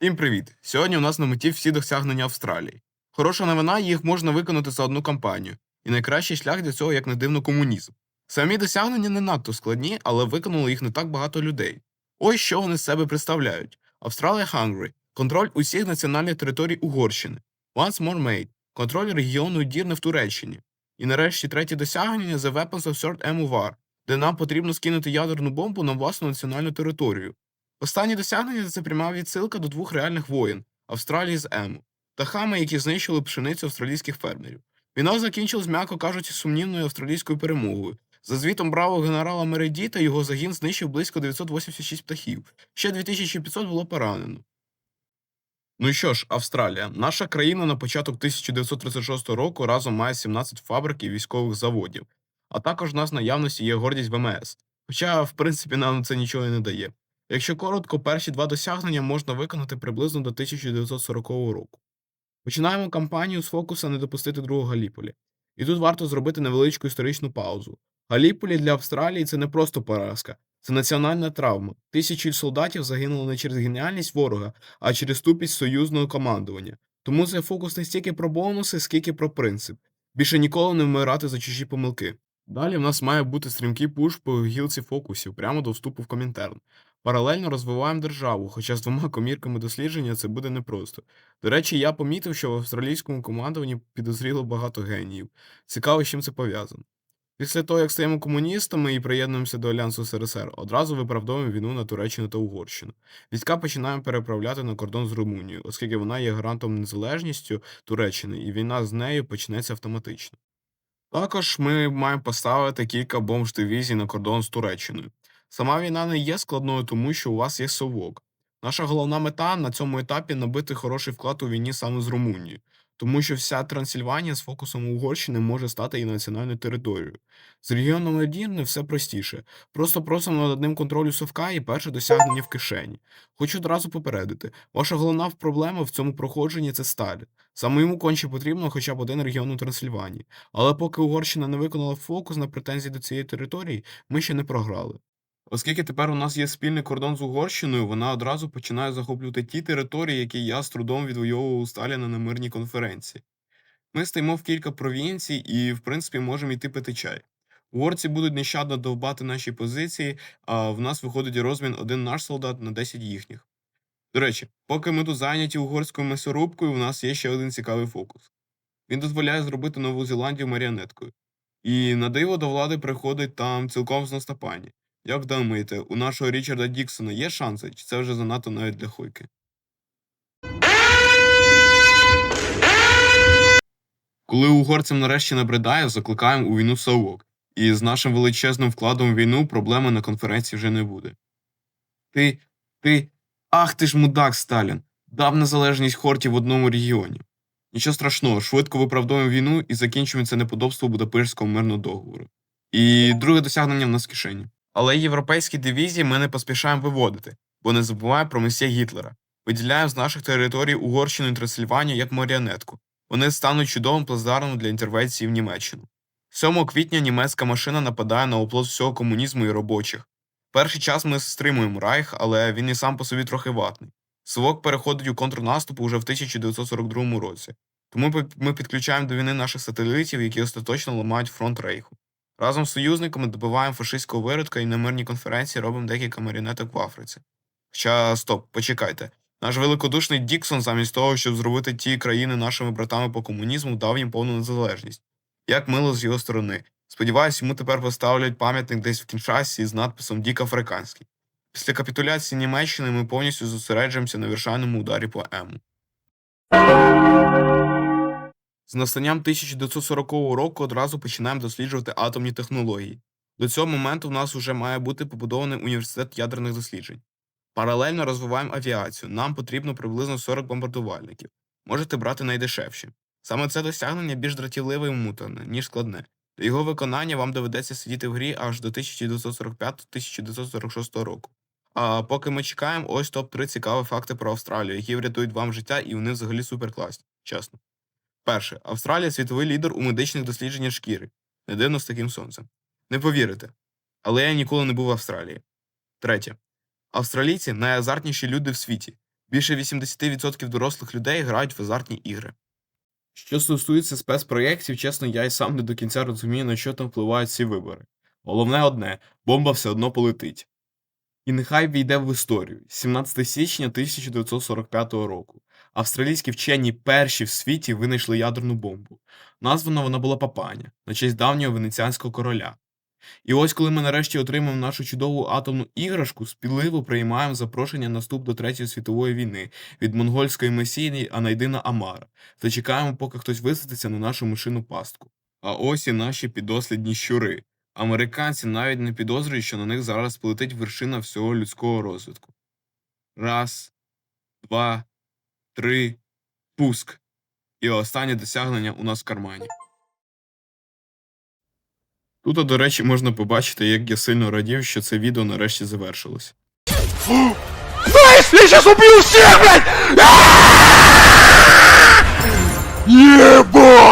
Всім привіт! Сьогодні у нас на меті всі досягнення Австралії. Хороша новина, їх можна виконати за одну кампанію, і найкращий шлях для цього, як не дивно, комунізм. Самі досягнення не надто складні, але виконало їх не так багато людей. Ось що вони з себе представляють: Австралія Hungry – контроль усіх національних територій Угорщини, Once More Made – контроль регіону Дірне в Туреччині. І нарешті третє досягнення The Weapons of Third War, де нам потрібно скинути ядерну бомбу на власну національну територію. Останні досягнення це пряма відсилка до двох реальних воєн Австралії з Ему та хами, які знищили пшеницю австралійських фермерів. Війна закінчилась, м'яко кажучи, сумнівною австралійською перемогою. За звітом бравого генерала Мередіта, його загін знищив близько 986 птахів. Ще 2500 було поранено. Ну і що ж, Австралія. Наша країна на початок 1936 року разом має 17 фабрик і військових заводів. А також в нас наявності є гордість ВМС. Хоча, в принципі, нам це нічого не дає. Якщо коротко, перші два досягнення можна виконати приблизно до 1940 року. Починаємо кампанію з фокуса не допустити другого Галіполі. І тут варто зробити невеличку історичну паузу. Галіполі для Австралії це не просто поразка, це національна травма. Тисячі солдатів загинули не через геніальність ворога, а через тупість союзного командування. Тому цей фокус не стільки про бонуси, скільки про принцип. Більше ніколи не вмирати за чужі помилки. Далі в нас має бути стрімкий пуш по гілці фокусів прямо до вступу в Комінтерн. Паралельно розвиваємо державу, хоча з двома комірками дослідження це буде непросто. До речі, я помітив, що в австралійському командуванні підозріло багато геніїв. Цікаво, з чим це пов'язано. Після того, як стаємо комуністами і приєднуємося до Альянсу СРСР, одразу виправдовуємо війну на Туреччину та Угорщину. Війська починаємо переправляти на кордон з Румунією, оскільки вона є гарантом незалежністю Туреччини, і війна з нею почнеться автоматично. Також ми маємо поставити кілька бомж-дивізій на кордон з Туреччиною. Сама війна не є складною, тому що у вас є совок. Наша головна мета на цьому етапі набити хороший вклад у війні саме з Румунією, тому що вся Трансильванія з фокусом Угорщини може стати і національною територією. З регіоном Едірне все простіше. Просто просимо над ним контролю совка і перше досягнення в кишені. Хочу одразу попередити, ваша головна проблема в цьому проходженні це сталь. Саме йому конче потрібно хоча б один регіон у Трансильванії. Але поки Угорщина не виконала фокус на претензії до цієї території, ми ще не програли. Оскільки тепер у нас є спільний кордон з Угорщиною, вона одразу починає захоплювати ті території, які я з трудом відвоював у Сталіна на мирній конференції. Ми стоїмо в кілька провінцій і, в принципі, можемо йти пити чай. Угорці будуть нещадно довбати наші позиції, а в нас виходить розмін один наш солдат на 10 їхніх. До речі, поки ми тут зайняті угорською м'ясорубкою, у нас є ще один цікавий фокус. Він дозволяє зробити Нову Зеландію маріонеткою. І на диво до влади приходить там цілком з наступання. Як думаєте, у нашого Річарда Діксона є шанси, чи це вже занадто навіть для хуйки? Коли угорцям нарешті набридає, закликаємо у війну совок. І з нашим величезним вкладом в війну проблеми на конференції вже не буде. Ти. ти. Ах ти ж мудак, Сталін! Дав незалежність хортів в одному регіоні. Нічого страшного, швидко виправдовуємо війну і закінчуємо це неподобство Будапештського мирного договору. І друге досягнення в нас в кишені. Але європейські дивізії ми не поспішаємо виводити, бо не забуваємо про месьє Гітлера. Виділяємо з наших територій Угорщину і Трансильванію як маріонетку. Вони стануть чудовим плацдармом для інтервенції в Німеччину. 7 квітня німецька машина нападає на оплот всього комунізму і робочих. Перший час ми стримуємо Райх, але він і сам по собі трохи ватний. Совок переходить у контрнаступ уже в 1942 році. Тому ми підключаємо до війни наших сателітів, які остаточно ламають фронт Рейху. Разом з союзниками добиваємо фашистського виродка і на мирній конференції робимо декілька маріонеток в Африці. Хоча, стоп, почекайте. Наш великодушний Діксон, замість того, щоб зробити ті країни нашими братами по комунізму, дав їм повну незалежність. Як мило з його сторони. Сподіваюсь, йому тепер поставлять пам'ятник десь в Кіншасі з надписом Дік Африканський. Після капітуляції Німеччини ми повністю зосереджуємося на вирішальному ударі по Ему. З настанням 1940 року одразу починаємо досліджувати атомні технології. До цього моменту в нас вже має бути побудований університет ядерних досліджень. Паралельно розвиваємо авіацію. Нам потрібно приблизно 40 бомбардувальників. Можете брати найдешевші. Саме це досягнення більш дратівливе і мутане, ніж складне. До його виконання вам доведеться сидіти в грі аж до 1945-1946 року. А поки ми чекаємо, ось топ-3 цікаві факти про Австралію, які врятують вам життя, і вони взагалі суперкласні, чесно. Перше, Австралія світовий лідер у медичних дослідженнях шкіри. Не дивно з таким сонцем. Не повірите. Але я ніколи не був в Австралії. Третє. Австралійці найазартніші люди в світі. Більше 80% дорослих людей грають в азартні ігри. Що стосується спецпроєктів, чесно, я й сам не до кінця розумію, на що там впливають ці вибори. Головне одне бомба все одно полетить. І нехай війде в історію 17 січня 1945 року. Австралійські вчені перші в світі винайшли ядерну бомбу. Названа вона була Папаня на честь давнього венеціанського короля. І ось коли ми нарешті отримаємо нашу чудову атомну іграшку, спіливо приймаємо запрошення на вступ до Третьої світової війни від монгольської месії Анайдина Амара та чекаємо, поки хтось висадиться на нашу мишину пастку. А ось і наші підослідні щури. Американці навіть не підозрюють, що на них зараз полетить вершина всього людського розвитку. Раз, два, три, пуск. І останнє досягнення у нас в кармані. Тут, до речі, можна побачити, як я сильно радів, що це відео нарешті завершилось. Я сейчас убью всех, блядь! Ебать!